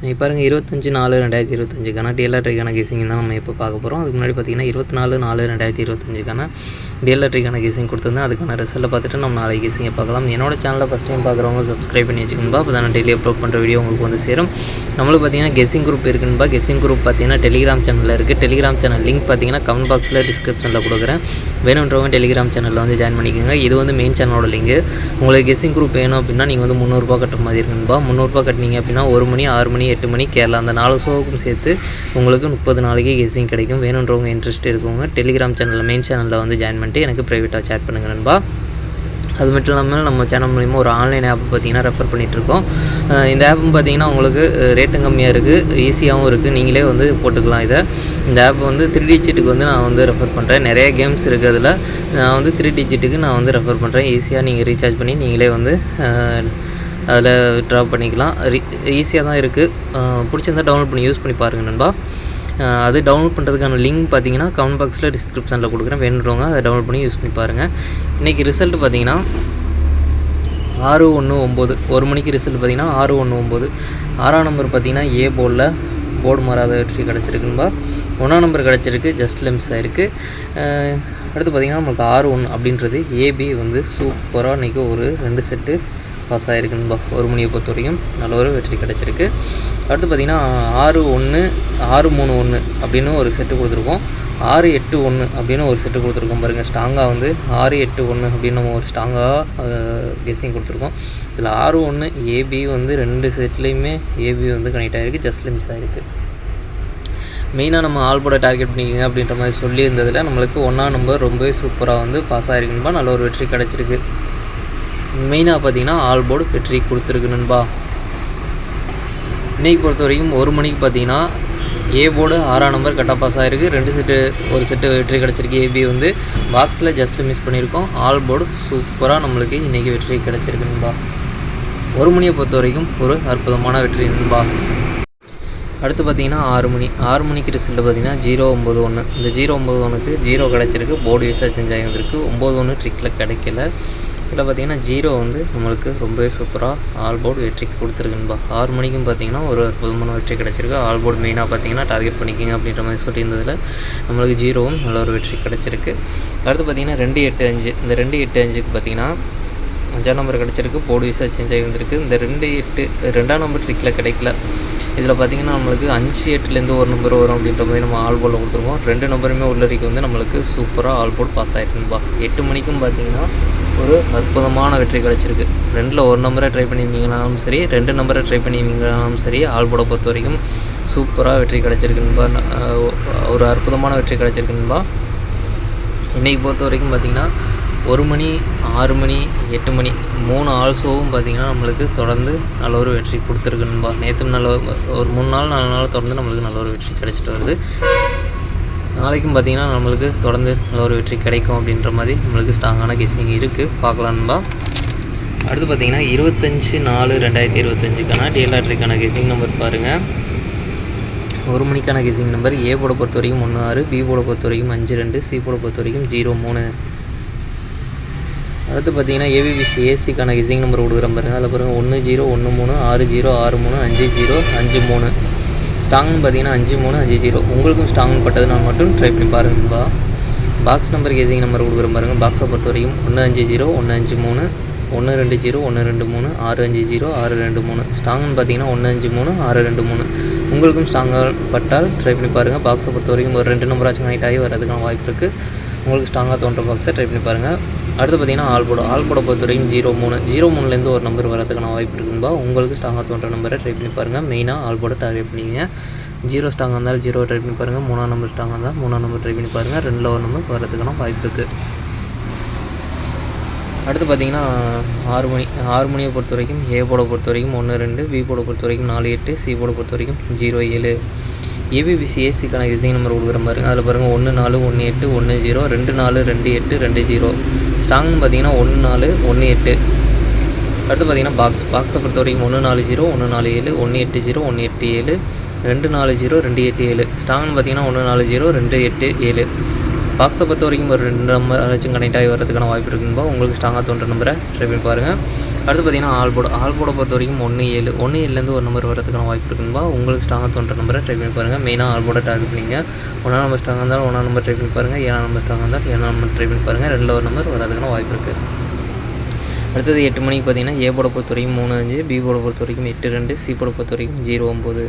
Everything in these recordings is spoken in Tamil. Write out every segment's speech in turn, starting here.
நீங்கள் பாருங்கள் இருபத்தஞ்சி நாலு ரெண்டாயிரத்தி இருபத்தஞ்சுக்கான டிஎல்ஆர்டிக்கான கேசிங் தான் நம்ம இப்போ பார்க்க போகிறோம் அதுக்கு முன்னாடி பார்த்தீங்கன்னா இருபத்தி நாலு நாலு ரெண்டாயிரத்தி இருபத்தஞ்சுக்கான டிஎல்ஆர்டிக்கான கேசிங் கொடுத்துருந்தேன். அதுக்கான ரிசல்ட்டை பார்த்துட்டு நம்ம நாளைக்கு கேசிங்கை பார்க்கலாம். என்னோட சேனலில் ஃபஸ்ட் டைம் பார்க்குறவங்க சப்ஸ்கிரைப் பண்ணி வச்சுக்கணும்பா அப்போ தான் டெய்லி அப்லோட் பண்ணுற வீடியோ உங்களுக்கு வந்து சேரும். நம்மளுக்கு பார்த்தீங்கன்னா கெஸ்ஸிங் குரூப் இருக்குன்பா கெஸிங் குரூப் பார்த்தீங்கன்னா டெலிகிராம் சேனலில் இருக்குது டெலிகிராம் சேனல் லிங்க் பார்த்தீங்கன்னா கமெண்ட் பாக்ஸில் டிஸ்கிரிப்ஷனில் கொடுக்குறேன். வேணுன்றவங்க டெலிகிராம் சேனலில் வந்து ஜாயின் பண்ணிக்கோங்க. இது வந்து மெயின் சேனலோட லிங்க் உங்களுக்கு கெஸ்ஸிங் குரூப் வேணும் அப்படின்னா நீங்கள் வந்து முந்நூறுரூபா கட்டுற மாதிரி இருக்குன்பா முந்நூறுரூபா கட்டினீங்க அப்படின்னா ஒரு மணி ஆறு மணி எட்டு மணி கேரளா அந்த நாலு ஷோவுக்கும் சேர்த்து உங்களுக்கு முப்பது நாளைக்கு கெஸிங் கிடைக்கும். வேணுன்றவங்க இன்ட்ரெஸ்ட் இருக்கவங்க டெலிகிராம் சேனலில் மெயின் சேனலில் வந்து ஜாயின் பண்ணிட்டு எனக்கு ப்ரைவேட்டாக சேட் பண்ணுங்க நண்பா. அது மட்டும் இல்லாமல் நம்ம சேனல் மூலிமா ஒரு ஆன்லைன் ஆப் பார்த்தீங்கன்னா ரெஃபர் பண்ணிகிட்ருக்கோம் இந்த ஆப்பும் பார்த்தீங்கன்னா உங்களுக்கு ரேட்டும் கம்மியாக இருக்குது ஈஸியாகவும் இருக்குது நீங்களே வந்து போட்டுக்கலாம் இதை. இந்த ஆப் வந்து த்ரீ டிஜிட்டுக்கு வந்து நான் வந்து ரெஃபர் பண்ணுறேன் நிறைய கேம்ஸ் இருக்குது அதில். நான் வந்து த்ரீ டிஜிட்டுக்கு நான் வந்து ரெஃபர் பண்ணுறேன் ஈஸியாக நீங்கள் ரீசார்ஜ் பண்ணி நீங்களே வந்து அதில் ட்ரா பண்ணிக்கலாம். ரீ ஈஸியாக தான் இருக்குது பிடிச்சிருந்தா டவுன்லோட் பண்ணி யூஸ் பண்ணி பாருங்கள் நண்பா. அது டவுன்லோட் பண்ணுறதுக்கான லிங்க் பார்த்தீங்கன்னா கமெண்ட் பாக்ஸில் டிஸ்கிரிப்ஷனில் கொடுக்குறேன். வேணுன்றவங்க அதை டவுன்லோட் பண்ணி யூஸ் பண்ணி பாருங்கள் இன்றைக்கி ரிசல்ட் பார்த்தீங்கன்னா ஆறு ஒன்று ஒம்பது. ஒரு மணிக்கு ரிசல்ட் பார்த்தீங்கன்னா ஆறு ஒன்று ஒம்பது. ஆறாம் நம்பர் பார்த்தீங்கன்னா ஏ போர்டில் போர்டு மாறாத வெற்றி கிடச்சிருக்குன்பா ஒன்றாம் நம்பர் கிடச்சிருக்கு. ஜஸ்ட் லெம்ஸ் ஆகிருக்கு அடுத்து பார்த்திங்கன்னா நம்மளுக்கு ஆறு ஒன்று அப்படின்றது ஏபி வந்து சூப்பராக இன்றைக்கி ஒரு ரெண்டு செட்டு பாஸ் ஆகிருக்குன்பா ஒரு மணியை பொறுத்த வரைக்கும் நல்ல ஒரு வெற்றி கிடச்சிருக்கு. அடுத்து பார்த்திங்கன்னா ஆறு ஒன்று ஆறு மூணு ஒன்று அப்படின்னு ஒரு செட்டு கொடுத்துருக்கோம். ஆறு எட்டு ஒன்று அப்படின்னு ஒரு செட்டு கொடுத்துருக்கோம் பாருங்கள் ஸ்ட்ராங்காக வந்து ஆறு எட்டு ஒன்று அப்படின்னு நம்ம ஒரு ஸ்ட்ராங்காக கெஸ்ஸிங் கொடுத்துருக்கோம். இதில் ஆறு ஒன்று ஏபி வந்து ரெண்டு செட்லேயுமே ஏபி வந்து கனெக்ட் ஆகிருக்கு ஜஸ்ட்ல மிஸ் ஆகிருக்கு மெயினாக நம்ம ஆல் போட டார்கெட் பண்ணிக்கோங்க அப்படின்ற மாதிரி சொல்லியிருந்ததில் நம்மளுக்கு ஒன்றா நம்பர் ரொம்பவே சூப்பராக வந்து பாஸ் ஆகிருக்குன்பா நல்ல ஒரு வெற்றி கிடச்சிருக்கு. மெயினாக பார்த்தீங்கன்னா ஆல் போர்டு வெற்றி கொடுத்துருக்கு நண்பா. இன்றைக்கி பொறுத்த வரைக்கும் ஒரு மணிக்கு பார்த்தீங்கன்னா ஏ போர்டு ஆறாம் நம்பர் கட்டாக பாஸ் ஆகிருக்கு ரெண்டு செட்டு ஒரு செட்டு வெற்றி கிடச்சிருக்கு. ஏபி வந்து பாக்ஸில் ஜஸ்ட் மிஸ் பண்ணியிருக்கோம். ஆல் போர்டு சூப்பராக நம்மளுக்கு இன்றைக்கி வெற்றி கிடச்சிருக்கு நண்பா. ஒரு மணியை பொறுத்த வரைக்கும் ஒரு அற்புதமான வெற்றி நண்பா. அடுத்து பார்த்தீங்கன்னா ஆறு மணி. ஆறு மணிக்கு ரிசல்ட் பார்த்தீங்கன்னா ஜீரோ ஒம்பது ஒன்று இந்த ஜீரோ ஒம்பது ஒன்றுக்கு ஜீரோ கிடச்சிருக்கு. போர்டு யூஸாக சேஞ்ச் ஆகி வந்திருக்கு. ஒம்பது ஒன்று ட்ரிக்கில் கிடைக்கல. இதில் பார்த்தீங்கன்னா ஜீரோ வந்து நம்மளுக்கு ரொம்பவே சூப்பராக ஆல் போர்டு வெற்றி கொடுத்துருக்குன்பா ஆறு மணிக்கும் பார்த்தீங்கன்னா ஒரு அற்புதமான வெற்றி கிடச்சிருக்கு. ஆல் போர்டு மெயினாக பார்த்தீங்கன்னா டார்கெட் பண்ணிக்கிங்க அப்படின்ற மாதிரி சொல்லியிருந்ததில் நம்மளுக்கு ஜீரோவும் நல்ல ஒரு வெற்றி கிடச்சிருக்கு. அடுத்து பார்த்தீங்கன்னா ரெண்டு எட்டு அஞ்சு. இந்த ரெண்டு எட்டு அஞ்சுக்கு பார்த்தீங்கன்னா அஞ்சாம் நம்பர் கிடச்சிருக்கு. போர்டு விசா சேஞ்ச் ஆகி வந்திருக்கு. இந்த ரெண்டு எட்டு ரெண்டாம் நம்பர் ட்ரிக்கில் கிடைக்கல. இதில் பார்த்திங்கன்னா நம்மளுக்கு அஞ்சு எட்டுலேருந்து ஒரு நம்பர் வரும் அப்படின்ற மாதிரி நம்ம ஆல் போர்டில் கொடுத்துருவோம் ரெண்டு நம்பருமே உள்ளரிக்கு வந்து நம்மளுக்கு சூப்பராக ஆல் போர்டு பாஸ் ஆகிருக்குன்பா எட்டு மணிக்கும் பார்த்திங்கன்னா ஒரு அற்புதமான வெற்றி கிடச்சிருக்கு. ரெண்டில் ஒரு நம்பரை ட்ரை பண்ணியிருந்தீங்கனாலும் சரி ரெண்டு நம்பரை ட்ரை பண்ணியிருந்தீங்கனாலும் சரி ஆல் போர்டை பொறுத்த வரைக்கும் சூப்பராக வெற்றி கிடச்சிருக்குன்பா. ஒரு அற்புதமான வெற்றி கிடச்சிருக்குன்பா. இன்றைக்கி பொறுத்த வரைக்கும் பார்த்திங்கன்னா ஒரு மணி ஆறு மணி எட்டு மணி மூணு ஆல்சோவும் பார்த்திங்கன்னா நம்மளுக்கு தொடர்ந்து நல்ல ஒரு வெற்றி கொடுத்துருக்குன்பா நேற்று நல்ல ஒரு மூணு நாள் நாலு நாள் தொடர்ந்து நம்மளுக்கு நல்ல ஒரு வெற்றி கிடச்சிட்டு வருது. நாளைக்கும் பார்த்திங்கன்னா நம்மளுக்கு தொடர்ந்து நல்ல ஒரு வெற்றி கிடைக்கும் அப்படின்ற மாதிரி நம்மளுக்கு ஸ்ட்ராங்கான கெஸிங் இருக்குது பார்க்கலான்பா அடுத்து பார்த்திங்கன்னா இருபத்தஞ்சி நாலு ரெண்டாயிரத்தி இருபத்தஞ்சுக்கான டிஎல்ஆர்டிக்கான கெஸிங் நம்பர் பாருங்கள் ஒரு மணிக்கான கெஸிங் நம்பர் ஏ போட பொறுத்த வரைக்கும் ஒன்று ஆறு பி போட பொறுத்த வரைக்கும் அஞ்சு ரெண்டு சி போட பொறுத்த வரைக்கும் ஜீரோ மூணு. அடுத்து பார்த்தீங்கன்னா ஏபிபிசி ஏசிக்கான கெஸிங் நம்பர் கொடுக்குறேன் பாருங்கள் அதில் பாருங்கள் ஒன்று ஜீரோ ஒன்று மூணு ஆறு ஜீரோ ஆறு மூணு அஞ்சு ஜீரோ அஞ்சு மூணு. ஸ்ட்ராங்னு பார்த்தீங்கன்னா அஞ்சு மூணு அஞ்சு ஜீரோ உங்களுக்கும் ஸ்ட்ராங் பட்டதுனால மட்டும் ட்ரை பண்ணி பாருங்கப்பா பாக்ஸ் நம்பர் கெஸிங் நம்பர் கொடுக்குறேன் பாருங்கள் பாக்ஸை பொறுத்த வரைக்கும் ஒன்று அஞ்சு ஜீரோ ஒன்று அஞ்சு மூணு ஒன்று ரெண்டு ஜீரோ ஒன்று ரெண்டு மூணு ஆறு அஞ்சு ஜீரோ ஆறு ரெண்டு மூணு. ஸ்ட்ராங்னு பார்த்தீங்கன்னா ஒன்று அஞ்சு மூணு ஆறு ரெண்டு மூணு. உங்களுக்கும் ஸ்ட்ராங்காக பட்டால் ட்ரை பண்ணி பாருங்கள் பாக்ஸை பொறுத்த வரைக்கும் ஒரு ரெண்டு நம்பராச்சும் கனெக்ட் ஆகி வரதுக்கான வாய்ப்பு இருக்குது உங்களுக்கு ஸ்ட்ராங்காக தோன்ற பாக்ஸை ட்ரை பண்ணி பாருங்கள் அடுத்து பார்த்தீங்கன்னா ஆல் போட ஆல் ஜீரோ மூணு ஜீரோ மூணுலேருந்து ஒரு நம்பர் வரதுக்கான வாய்ப்பு இருக்குன்பா உங்களுக்கு ஸ்ட்ராங்காக தோன்ற நம்பரை ட்ரை பண்ணி பாருங்கள் மெயினாக ஆல்போட டார்கெட் பண்ணிங்க. ஜீரோ ஸ்ட்ராங்காக இருந்தாலும் ஜீரோ ட்ரை பண்ணி பாருங்கள் மூணாம் நம்பர் ஸ்ட்ராங்காக இருந்தால் மூணாம் நம்பர் ட்ரை பண்ணி பாருங்கள் ரெண்டில் ஒரு நம்பர் வரதுக்கான வாய்ப்பு இருக்குது அடுத்து பார்த்தீங்கன்னா ஆறு மணி ஆறு மணியை பொறுத்த வரைக்கும் ஏ போட பொறுத்த வரைக்கும் ஒன்று ரெண்டு பி போட பொறுத்த வரைக்கும் நாலு எட்டு சி போட பொறுத்த வரைக்கும் ஜீரோ ஏழு. ஏபிபிசி ஏசிக்கான டிசைன் நம்பர் கொடுக்குற பாருங்க அதில் பாருங்கள் ஒன்று நாலு ஒன்று எட்டு ஒன்று ஜீரோ ரெண்டு நாலு ரெண்டு எட்டு ரெண்டு ஜீரோ ஸ்ட்ராங்னு பார்த்தீங்கன்னா ஒன்று நாலு ஒன்று எட்டு. அடுத்து பார்த்தீங்கன்னா பாக்ஸ் பாக்ஸை பொறுத்த வரைக்கும் ஒன்று நாலு ஜீரோ ஒன்று நாலு ஏழு ஒன்று எட்டு ஜீரோ ஒன்று எட்டு ஏழு ரெண்டு நாலு ஜீரோ ரெண்டு எட்டு ஏழு. ஸ்டாங்னு பார்த்தீங்கன்னா ஒன்று நாலு ஜீரோ ரெண்டு எட்டு ஏழு. பாக்ஸை பொறுத்த வரைக்கும் ஒரு ரெண்டு நம்பர் ஏதாச்சும் கனெக்ட் ஆகி வரதுக்கான வாய்ப்பு இருக்குன்பா உங்களுக்கு ஸ்ட்ராங்காக தோன்ற நம்பரை ட்ரை பண்ணி பாருங்கள் அடுத்து பார்த்தீங்கன்னா ஆல் போர்டு பொறுத்த வரைக்கும் ஒன்று ஏழு ஒன்று ஏழுலேருந்து ஒரு நம்பர் வரதுக்கான வாய்ப்பு இருக்குன்பா உங்களுக்கு ஸ்ட்ராங்காக தோன்ற நம்பரை ட்ரை பண்ணி பாருங்கள் மெயினாக ஆல் டார்கெட் பண்ணிங்க. ஒன்றா நம்பர் ஸ்ட்ராங்காக இருந்தாலும் ஒன்றா நம்பர் ட்ரை பண்ணி பாருங்கள் ஏழாம் நம்பர் ஸ்ட்ராங்காக இருந்தாலும் ஏழாம் நம்பர் ட்ரை பண்ணி பாருங்கள் ரெண்டில் ஒரு நம்பர் வரதுக்கான வாய்ப்பு இருக்குது அடுத்தது எட்டு மணிக்கு பார்த்தீங்கன்னா ஏ போட பொறுத்த வரைக்கும் மூணு அஞ்சு பி போட பொறுத்த வரைக்கும் எட்டு ரெண்டு சி போட பொறுத்த வரைக்கும் ஜீரோ ஒம்பது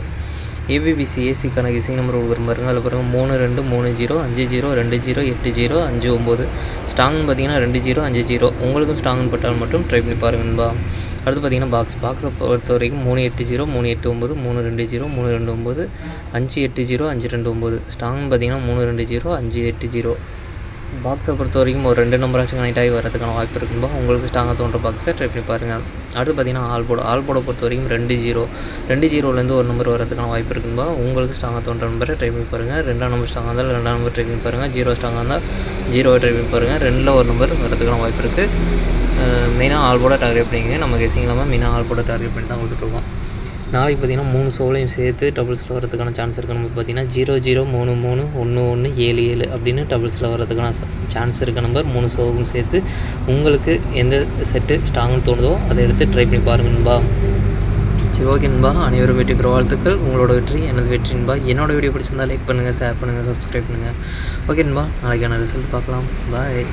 ஏபிபிசி ஏசிக்கான இசை நம்பர் கொடுக்குறாருங்க அதில் பாருங்கள் மூணு ரெண்டு மூணு ஜீரோ அஞ்சு ஜீரோ ரெண்டு ஜீரோ எட்டு ஜீரோ அஞ்சு ஒம்பது. ஸ்ட்ராங்னு பார்த்தீங்கன்னா ரெண்டு ஜீரோ அஞ்சு ஜீரோ. உங்களுக்கும் ஸ்ட்ராங்னு பட்டால் மட்டும் ட்ரை பண்ணி பாருங்கன்பா அடுத்து பார்த்தீங்கன்னா பாக்ஸ் பாக்ஸை பொறுத்த வரைக்கும் மூணு எட்டு ஜீரோ மூணு எட்டு ஒம்பது மூணு ரெண்டு ஜீரோ மூணு ரெண்டு ஒம்பது அஞ்சு எட்டு ஜீரோ அஞ்சு ரெண்டு ஒம்பது. ஸ்ட்ராங்னு பார்த்தீங்கன்னா மூணு ரெண்டு ஜீரோ அஞ்சு எட்டு ஜீரோ. பாக்ஸை பொறுத்த வரைக்கும் ஒரு ரெண்டு நம்பராச்சும் கனெக்ட் ஆகி வரதுக்கான வாய்ப்பு இருக்கும்போது உங்களுக்கு ஸ்ட்ராங்காக தோன்ற பாக்ஸை ட்ரை பண்ணி பாருங்கள் அடுத்து பார்த்தீங்கன்னா ஆல் போர்டு பொறுத்த வரைக்கும் ரெண்டு ஜீரோ ரெண்டு ஜீரோலேருந்து ஒரு நம்பர் வரதுக்கான வாய்ப்பு இருக்கும்போது உங்களுக்கு ஸ்ட்ராங்காக தோன்ற நம்பரை ட்ரை பண்ணி பாருங்கள் ரெண்டாம் நம்பர் ஸ்ட்ராங்காக இருந்தால் ரெண்டாம் நம்பர் ட்ரை பண்ணி பாருங்கள் ஜீரோ ஸ்ட்ராங்காக இருந்தால் ஜீரோவை ட்ரை பண்ணி பாருங்கள் ரெண்டில் ஒரு நம்பர் வரதுக்கான வாய்ப்பு இருக்குது மெயினாக ஆல் டார்கெட் பண்ணிங்க நம்ம கெஸிங் இல்லாமல் மெயினாக ஆல் டார்கெட் பண்ணி தான் கொடுத்துட்ருக்கோம் நாளைக்கு பார்த்தீங்கன்னா மூணு சோலையும் சேர்த்து டபுள்ஸில் வரதுக்கான சான்ஸ் இருக்குது நம்ம பார்த்தீங்கன்னா ஜீரோ ஜீரோ மூணு மூணு ஒன்று ஒன்று ஏழு ஏழு அப்படின்னு டபுள்ஸில் வரதுக்கான சான்ஸ் இருக்க. நம்பர் மூணு சோவும் சேர்த்து உங்களுக்கு எந்த செட்டு ஸ்ட்ராங்னு தோணுதோ அதை எடுத்து ட்ரை பண்ணி பாருங்கன்பா சரி ஓகேன்பா அனைவரும் வெற்றி பெற வாழ்த்துக்கள். உங்களோட வெற்றி எனது வெற்றின்பா என்னோட வீடியோ பிடிச்சிருந்தா லைக் பண்ணுங்கள் ஷேர் பண்ணுங்கள் சப்ஸ்கிரைப் பண்ணுங்கள் ஓகேன்பா நாளைக்கான ரிசல்ட் பார்க்கலாம். பாய்